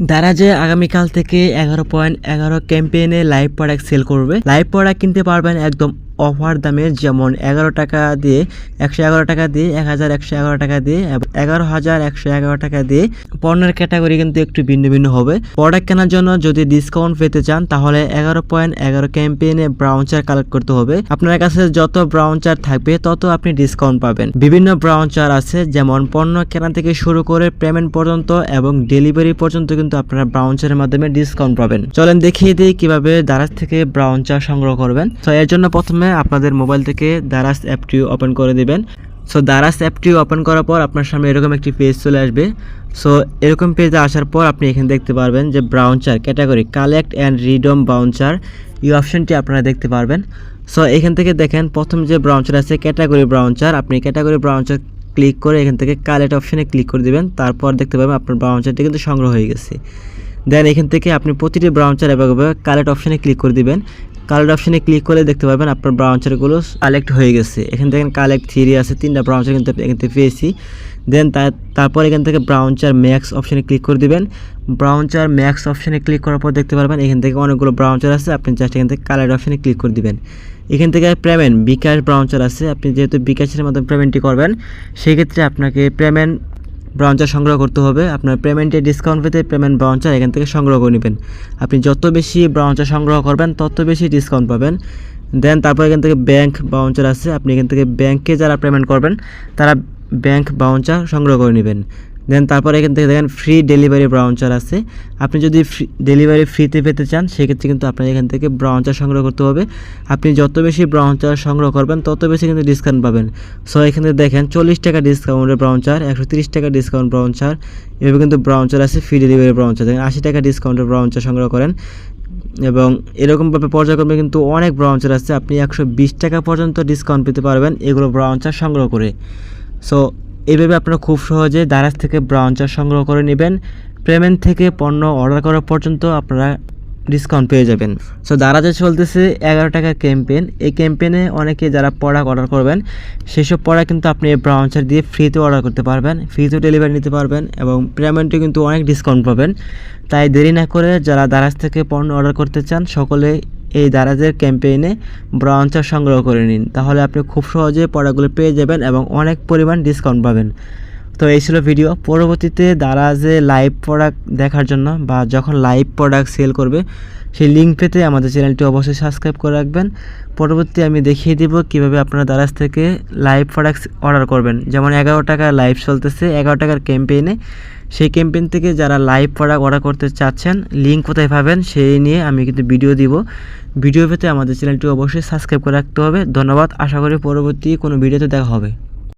দারাজে আগামীকাল থেকে এগারো পয়েন্ট এগারো ক্যাম্পেইনে লাইভ প্রোডাক্ট সেল করবে। লাইভ প্রোডাক্ট কিনতে পারবেন একদম অফার দামে যেমন এগারো টাকা দিয়ে একশো এগারো টাকা দিয়ে এক হাজার একশো এগারো টাকা দিয়ে এগারো হাজার একশো এগারো টাকা দিয়ে পণ্যের ক্যাটাগরি কিন্তু একটু ভিন্ন ভিন্ন হবে। প্রোডাক্ট কেনার জন্য যদি ডিসকাউন্ট পেতে চান, তাহলে এগারো পয়েন্ট এগারো ক্যাম্পেইনে ব্রাউচার কালেক্ট করতে হবে। আপনার কাছে যত ব্রাউচার থাকবে, তত আপনি ডিসকাউন্ট পাবেন। বিভিন্ন ব্রাউচার আছে, যেমন পণ্য কেনা থেকে শুরু করে পেমেন্ট পর্যন্ত এবং ডেলিভারি পর্যন্ত কিন্তু আপনারা ব্রাউচারের মাধ্যমে ডিসকাউন্ট পাবেন। চলেন দেখিয়ে দিই কীভাবে দারাজ থেকে ব্রাউচার সংগ্রহ করবেন। তো এর জন্য প্রথমে আপনাদের মোবাইল থেকে দারাজ অ্যাপটি ওপেন করে দিবেন। সো দারাজ অ্যাপটি ওপেন করার পর আপনার সামনে এরকম একটি পেজ চলে আসবে। সো এরকম পেজে আসার পর আপনি এখানে দেখতে পারবেন যে brochure category, collect and redeem brochure এই অপশনটি আপনারা দেখতে পারবেন। সো এখান থেকে দেখেন, প্রথম যে ব্রাউচার আছে, ক্যাটাগরি ব্রাউচার আপনি ক্যাটাগরি ব্রাউচার ক্লিক করে এখান থেকে কালেক্ট অপশনে ক্লিক করে দিবেন। তারপর দেখতে পাবেন আপনার ব্রাউচারটি কিন্তু সংগ্রহ হয়ে গেছে। দেন এখান থেকে আপনি প্রতিটি ব্রাউচার এভাবে কালেক্ট অপশনে ক্লিক করে দিবেন। কালেক্ট অপশানে ক্লিক করলে দেখতে পাবেন আপনার ব্রাউচারগুলো কালেক্ট হয়ে গেছে। এখান থেকে কালেক্ট থ্রি আছে, তিনটা ব্রাউচার কিন্তু এখান থেকে পেয়েছি। দেন তারপর এখান থেকে ব্রাউচার ম্যাক্স অপশানে ক্লিক করে দিবেন। ব্রাউচার ম্যাক্স অপশানে ক্লিক করার পর দেখতে পারবেন এখান থেকে অনেকগুলো ব্রাউচার আছে, আপনি জাস্ট এখান থেকে কালার অপশানে ক্লিক করে দিবেন। এখান থেকে পেমেন্ট বিকাশ ব্রাউচার আছে, আপনি যেহেতু বিকাশের মাধ্যমে পেমেন্টটি করবেন, সেক্ষেত্রে আপনাকে পেমেন্ট ব্রাউচার সংগ্রহ করতে হবে। আপনার পেমেন্টে ডিসকাউন্ট পেতে পেমেন্ট ব্রাউঞ্চার এখান থেকে সংগ্রহ করে নেবেন। আপনি যত বেশি ব্রাউঞ্চার সংগ্রহ করবেন, তত বেশি ডিসকাউন্ট পাবেন। দেন তারপর এখান থেকে ব্যাংক ব্রাউঞ্চার আছে। আপনি এখান থেকে ব্যাংকে যারা পেমেন্ট করবেন, তারা ব্যাংক বাউন্সার সংগ্রহ করে নেবেন। দেন তারপরে এখান থেকে দেখেন ফ্রি ডেলিভারি ব্রাউচার আছে। আপনি যদি ফ্রি ডেলিভারি ফ্রিতে পেতে চান, সেক্ষেত্রে কিন্তু আপনার এখান থেকে ব্রাউচার সংগ্রহ করতে হবে। আপনি যত বেশি ব্রাউচার সংগ্রহ করবেন, তত বেশি কিন্তু ডিসকাউন্ট পাবেন। সো এখান থেকে দেখেন চল্লিশ টাকা ডিসকাউন্টের ব্রাউচার একশো তিরিশ টাকা ডিসকাউন্ট ব্রাউচার এভাবে কিন্তু ব্রাউচার আছে ফ্রি ডেলিভারি ব্রাউচার দেখেন আশি টাকা ডিসকাউন্টের ব্রাউচার সংগ্রহ করেন। এবং এরকমভাবে পর্যায়ক্রমে কিন্তু অনেক ব্রাউঞ্চার আছে। আপনি একশো বিশ টাকা পর্যন্ত ডিসকাউন্ট পেতে পারবেন এগুলো ব্রাউচার সংগ্রহ করে। সো এইভাবে আপনারা খুব সহজে দারাজ থেকে ব্রাউচার সংগ্রহ করে নেবেন। পেমেন্ট থেকে পণ্য অর্ডার করা পর্যন্ত আপনারা ডিসকাউন্ট পেয়ে যাবেন। সো দারাজে চলতেছে এগারো টাকার ক্যাম্পেন এই ক্যাম্পেনে অনেকে যারা প্রোডাক্ট অর্ডার করবেন, সেসব প্রোডাক্ট কিন্তু আপনি এই ব্রাউচার দিয়ে ফ্রিতে অর্ডার করতে পারবেন, ফ্রিতেও ডেলিভারি নিতে পারবেন এবং পেমেন্টে কিন্তু অনেক ডিসকাউন্ট পাবেন। তাই দেরি না করে যারা দারাজ থেকে পণ্য অর্ডার করতে চান, সকলে এই দারাজের ক্যাম্পেইনে ব্রাউনচার সংগ্রহ করে নিন। তাহলে আপনি খুব সহজে প্রোডাক্টগুলো পেয়ে যাবেন এবং অনেক পরিমাণ ডিসকাউন্ট পাবেন। তো এই ছিল ভিডিও পরবর্তীতে দারাজে লাইভ প্রোডাক্ট দেখার জন্য বা যখন লাইভ প্রোডাক্ট সেল করবে, সেই লিঙ্ক পেতে আমাদের চ্যানেলটি অবশ্যই সাবস্ক্রাইব করে রাখবেন। পরবর্তী আমি দেখিয়ে দেবো কীভাবে আপনারা দারাজ থেকে লাইভ প্রোডাক্টস অর্ডার করবেন। যেমন এগারো টাকা লাইভ চলতেছে, এগারো টাকার ক্যাম্পেইনে সেই ক্যাম্পেইন থেকে যারা লাইভ প্রোডাক্ট অর্ডার করতে চাচ্ছেন লিঙ্ক কোথায় পাবেন সেই নিয়ে আমি কিন্তু ভিডিও দিব। ভিডিও পেতে আমাদের চ্যানেলটি অবশ্যই সাবস্ক্রাইব করে রাখতে হবে। ধন্যবাদ। আশা করি পরবর্তী কোনো ভিডিওতে দেখা হবে।